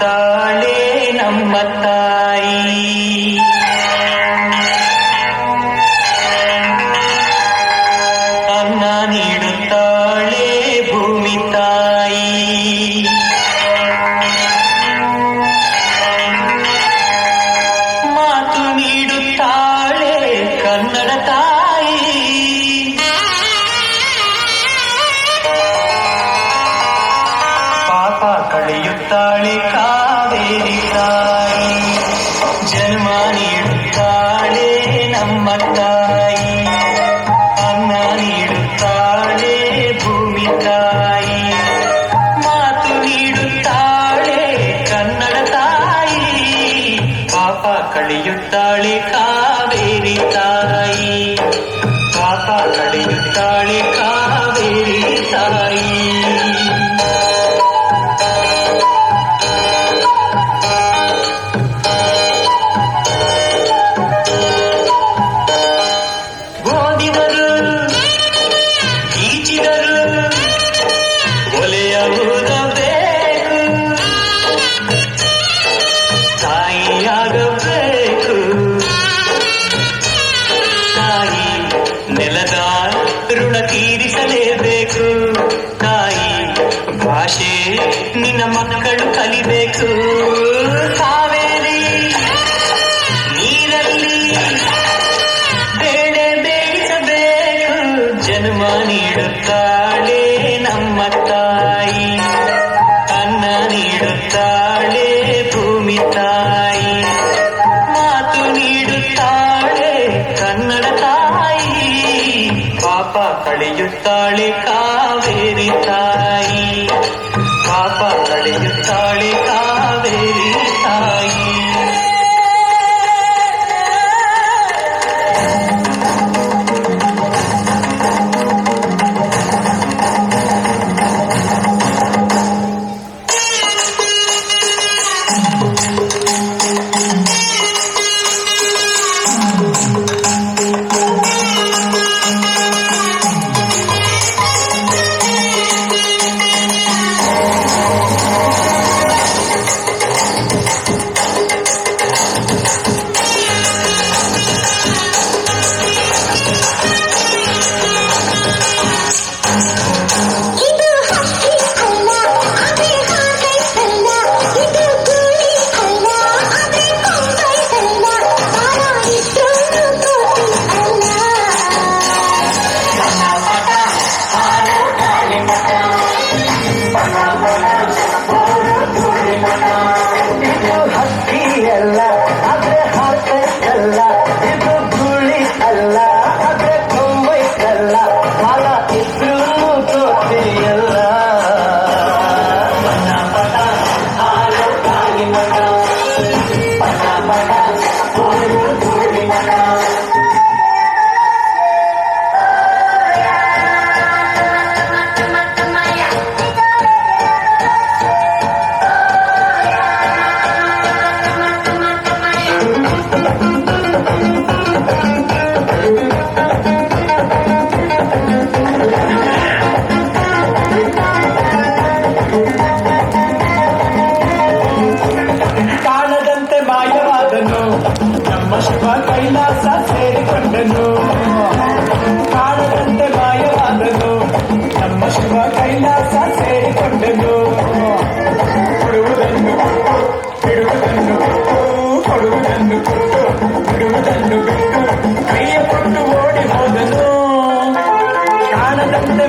தாளே நம்ம ತಾಯಿ, ಭಾಷೆ ನಿನ್ನ ಮಕ್ಕಳು ಕಲಿಬೇಕು. ಕಾವೇರಿ, ನೀರಲ್ಲಿ ಬೇಳೆ ಬೇಯಿಸಬೇಕು. ಜನ್ಮ ನೀಡುತ್ತಾಳೆ ನಮ್ಮ ತಾಯಿ. ಅನ್ನ ನೀಡುತ್ತಾಳೆ ಭೂಮಿ ತಾಯಿ. ಮಾತು ನೀಡುತ್ತಾಳೆ ಕನ್ನಡ ತಾಯಿ. ಪಾಪ ಕಳೆಯುತ್ತಾಳೆ ಕಾ കാവേരി തായി പാപ്പടയിൽ താളി കാവേരി തായി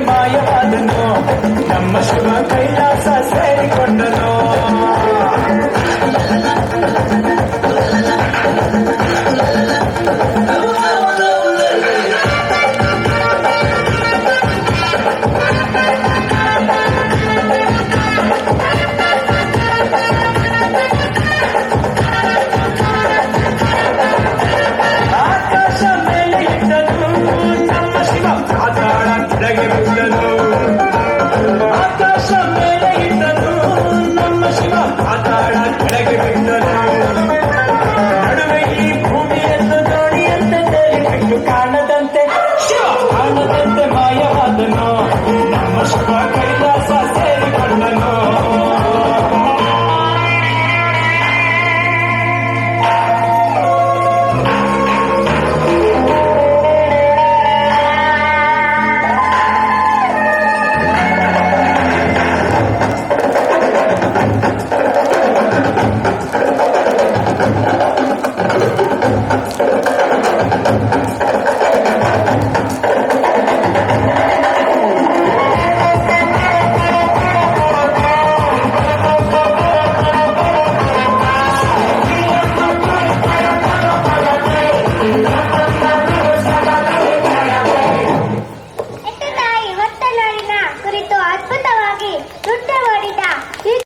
ಮಾಯವಾದನು ನಮ್ಮ ಶಿವ ಕೈಲಾಸ ಸೇರಿಕೊಂಡನು Hallelujah, Lord.